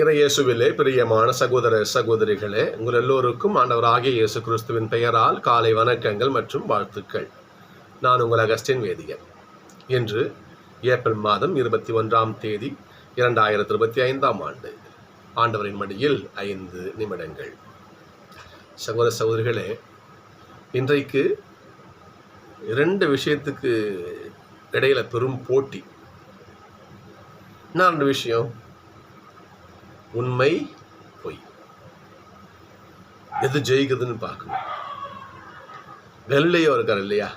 இறையேசுவிலே பிரியமான சகோதர சகோதரிகளே உங்கள் எல்லோருக்கும் ஆண்டவராகிய இயேசு கிறிஸ்துவின் பெயரால் காலை வணக்கங்கள் மற்றும் வாழ்த்துக்கள். நான் உங்கள் அகஸ்டின் வேதியன். இன்று ஏப்ரல் மாதம் இருபத்தி ஒன்றாம் தேதி இரண்டாயிரத்தி இருபத்தி ஐந்தாம் ஆண்டு. ஆண்டவரின் மடியில் ஐந்து நிமிடங்கள். சகோதர சகோதரிகளே இன்றைக்கு இரண்டு விஷயத்துக்கு இடையில பெரும் போட்டி. என்ன ரெண்டு விஷயம்? உண்மை பொய். எது ஜெயிக்குதுன்னு பார்க்கணும். வெள்ளையோ இருக்கார் இல்லையா?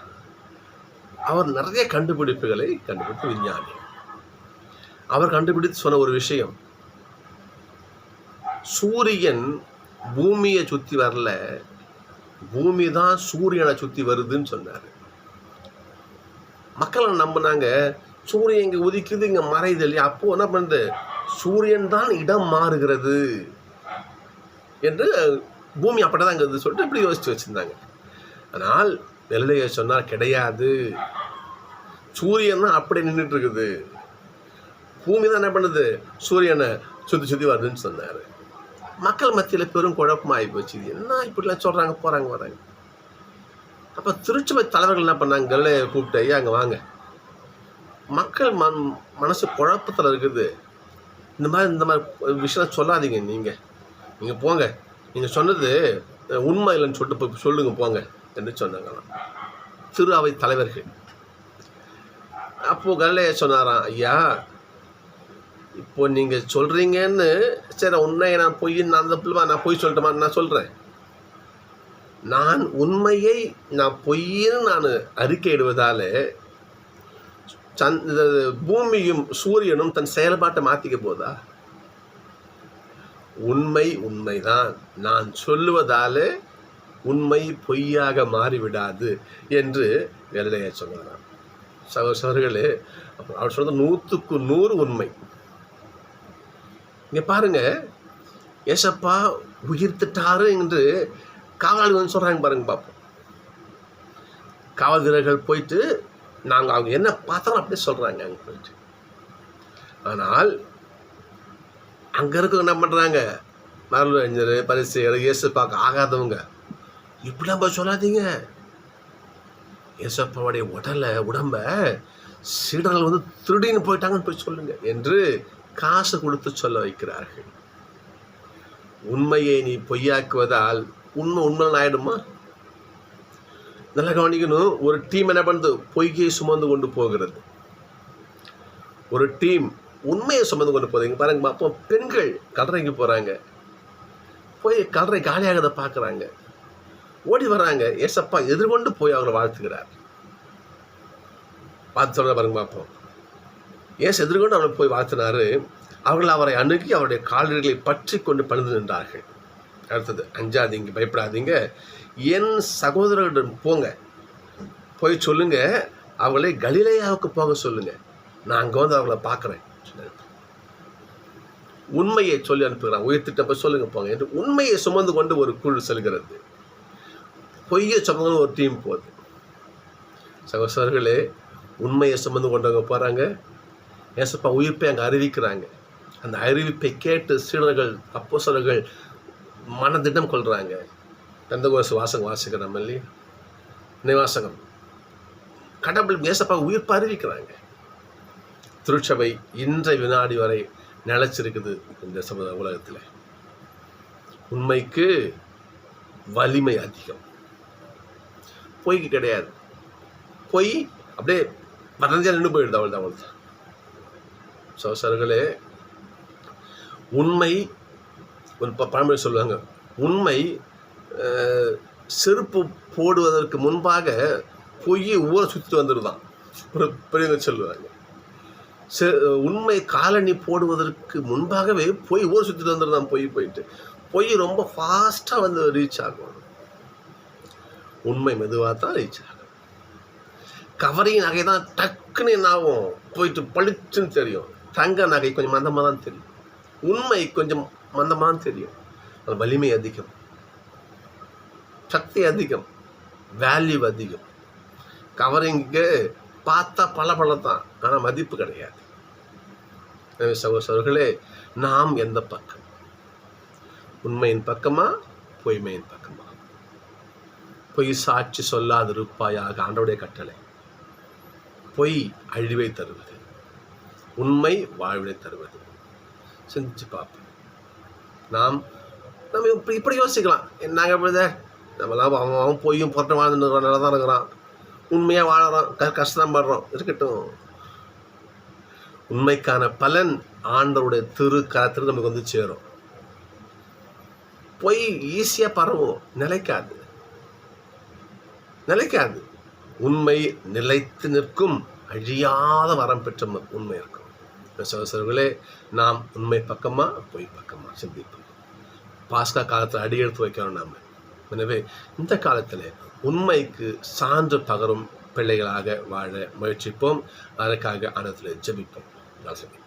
அவர் நிறைய கண்டுபிடிப்புகளை கண்டுபிடித்த விஞ்ஞானி. அவர் கண்டுபிடித்து சொன்ன ஒரு விஷயம் சூரியன் பூமியை சுற்றி வரல பூமி தான் சூரியனை சுற்றி வருதுன்னு சொன்னார். மக்களை நம்பினாங்க? சூரியன் இங்கே உதிக்குது இங்கே மறையுது இல்லையா? அப்போ என்ன பண்ணுது? சூரியன் தான் இடம் மாறுகிறது என்று பூமி அப்படிதான் இங்கே சொல்லிட்டு இப்படி யோசிச்சு வச்சுருந்தாங்க. ஆனால் வெள்ளைய சொன்னால் கிடையாது. சூரியன் தான் அப்படி நின்றுட்டு இருக்குது பூமி தான் என்ன பண்ணுது? சூரியனை சுற்றி சுற்றி வருதுன்னு சொன்னார். மக்கள் மத்தியில் பெரும் குழப்பமாகி போச்சு. இது என்ன இப்படிலாம் சொல்கிறாங்க போகிறாங்க வராங்க. அப்போ திருச்சபை தலைவர்கள் என்ன பண்ணாங்க? கல்லையை கூப்பிட்டு ஐயா அங்கே வாங்க. மக்கள் மன் மனசு குழப்பத்தில் இருக்குது. இந்த மாதிரி இந்த மாதிரி விஷயம் சொல்லாதீங்க நீங்கள் நீங்கள் போங்க. நீங்கள் சொன்னது உண்மை இல்லைன்னு சொல்லிட்டு போய் சொல்லுங்க போங்க என்று சொன்னாங்களாம். திரு அவை தலைவர்கள். அப்போது கல்லைய சொன்னாராம் ஐயா இப்போ நீங்கள் சொல்கிறீங்கன்னு சரி உண்மையை நான் பொய் நான் அந்த பிள்ளை நான் பொய் சொல்லட்டுமா நான் சொல்கிறேன் நான் உண்மையை நான் பொய்ன்னு நான் அறிக்கையிடுவதால் சந் பூமியும் சூரியனும் தன் செயல்பாட்டை மாற்றிக்க போதா? உண்மை உண்மைதான். நான் சொல்லுவதாலே உண்மை பொய்யாக மாறிவிடாது என்று வெள்ளைய சொன்னாராம் சகோ சகோதரர்களே அவர் சொன்னது நூற்றுக்கு நூறு உண்மை. இங்கே பாருங்க ஏசப்பா உயிர்த்திட்டாரு என்று காவலாளி வந்து சொல்கிறாங்க பாருங்க பார்ப்போம் காவல் வீரர்கள் போயிட்டு நாங்கள் அவங்க என்ன பார்த்தாலும் அப்படியே சொல்கிறாங்க அங்கே போயிட்டு ஆனால் அங்கே இருக்க என்ன பண்ணுறாங்க மரல் அறிஞர் இயேசு பார்க்க ஆகாதவங்க. இப்படி நம்ம சொல்லாதீங்க. இயேசப்பாவுடைய உடலை உடம்ப சீடர்கள் வந்து திருடின்னு போயிட்டாங்கன்னு போய் சொல்லுங்க என்று காசு கொடுத்து சொல்ல வைக்கிறார்கள். உண்மையை நீ பொய்யாக்குவதால் உண்மை உண்மை ஆயிடுமா இதெல்லாம் கவனிக்கணும் ஒரு டீம் என்ன பண்ணுது? பொய்கையை சுமந்து கொண்டு போகிறது. ஒரு டீம் உண்மையை சுமந்து கொண்டு போகிறீங்க பாருங்க அப்போ பெண்கள் கடறைக்கு போகிறாங்க போய் கடறை காலியாகிறத பார்க்குறாங்க. ஓடி வர்றாங்க. ஏசப்பா எதிர்கொண்டு போய் அவங்களை வாழ்த்துக்கிறார் பார்த்து சொல்ற பாருங்க பார்ப்போம். ஏசு எதிர்கொண்டு அவரை போய் வாழ்த்தினாரு. அவர்கள் அவரை அணுகி அவருடைய கால்களை பற்றி கொண்டு பணிந்து நின்றார்கள். அடுத்தது அஞ்சாதீங்க பயப்படாதீங்க. என் சகோதரர்களிடம் போங்க. போய் சொல்லுங்க. அவளை கலிலையாவுக்கு போக சொல்லுங்க. நான் அங்கே வந்து அவங்கள பார்க்குறேன். உண்மையை சொல்லி அனுப்புகிறான். உயிர்த்திட்ட போய் சொல்லுங்க போங்க. என்று உண்மையை சுமந்து கொண்டு ஒரு குழு செல்கிறது. பொய்யை சுமந்து ஒரு டீம் போகுது. சகோதரர்களே உண்மையை சுமந்து கொண்டவங்க போகிறாங்க ஏசப்பா உயிர்ப்பை அங்கே அறிவிக்கிறாங்க. அந்த அறிவிப்பை கேட்டு சீடர்கள் அப்போசர்கள் மனதிடம் கொள்கிறாங்க கந்தகோச வாசகம் வாசிக்கிறோம் இல்லையா நிவாசகம். கடவுள் ஏசப்பா உயிர்ப்பு அறிவிக்கிறாங்க திருச்சபை இன்றைய வினாடி வரை நிலைச்சிருக்குது இந்த சம உலகத்தில். உண்மைக்கு வலிமை அதிகம். பொய்க்கு கிடையாது. பொய் அப்படியே மறந்தே நின்று போயிடுது அவள் தான் அவள் தான். சோசர்களே உண்மை ஒரு ப- பழமொழி சொல்லுவாங்க. உண்மை செருப்பு போடுவதற்கு முன்பாக பொய் ஊரை சுற்றிட்டு வந்துடுதான். ஒரு பெரியவங்க சொல்லுவாங்க. செ உண்மை காலணி போடுவதற்கு முன்பாகவே பொய் ஊரை சுற்றிட்டு வந்துடுதான் பொய் போயிட்டு. பொய் ரொம்ப ஃபாஸ்ட்டாக வந்து ரீச் ஆகும். உண்மை மெதுவாக தான் ரீச் ஆகும். கவரிங் நகை தான் டக்குன்னு என்ன ஆகும்? போயிட்டு பளிச்சுன்னு தெரியும். தங்க நகை கொஞ்சம் மந்தமாக தான் தெரியும். உண்மை கொஞ்சம் மந்தமாக தெரியும். அது வலிமை அதிகம். சக்தி அதிகம். வேல்யூ அதிகம். கவரிங்க்கு பார்த்தா பல தான் ஆனால் மதிப்பு கிடையாது. எனவே சகோசர்களே நாம் எந்த பக்கம்? உண்மையின் பக்கமா? பொய்மையின் பக்கமா? பொய் சாட்சி சொல்லாதிருப்பாயாக ஆண்டவுடைய கட்டளை. பொய் அழிவை தருவது. உண்மை வாழ்வை தருவது. சிந்திச்சு பார்ப்போம். நாம் நம்ம இப்படி இப்படி யோசிக்கலாம். என்னங்க அப்படிதே நம்மளாம் அவன் அவன் பொய்யும் புரட்டம் வாழ்ந்துட்டு இருக்கிறான் நல்லா தான் இருக்கிறான். உண்மையாக வாழறோம் க கஷ்டப்படுறோம் இருக்கட்டும். உண்மைக்கான பலன் ஆண்டவருடைய திரு கரத்தில் நமக்கு வந்து சேரும். பொய் ஈஸியாக பரவும் நிலைக்காது. நிலைக்காது. உண்மை நிலைத்து நிற்கும் அழியாத வரம் பெற்ற உண்மை இருக்கும். சகோதரர்களே நாம் உண்மை பக்கமா பொய் பக்கமா சிந்திப்போம். பாஸ்கா காலத்தில் அடி எடுத்து வைக்கிறோம் நாம். எனவே இந்த காலத்தில் உண்மைக்கு சான்று பகரும் பிள்ளைகளாக வாழ முயற்சிப்போம். அதற்காக ஆனத்தில் ஜெபிப்போம். ஜபிப்போம்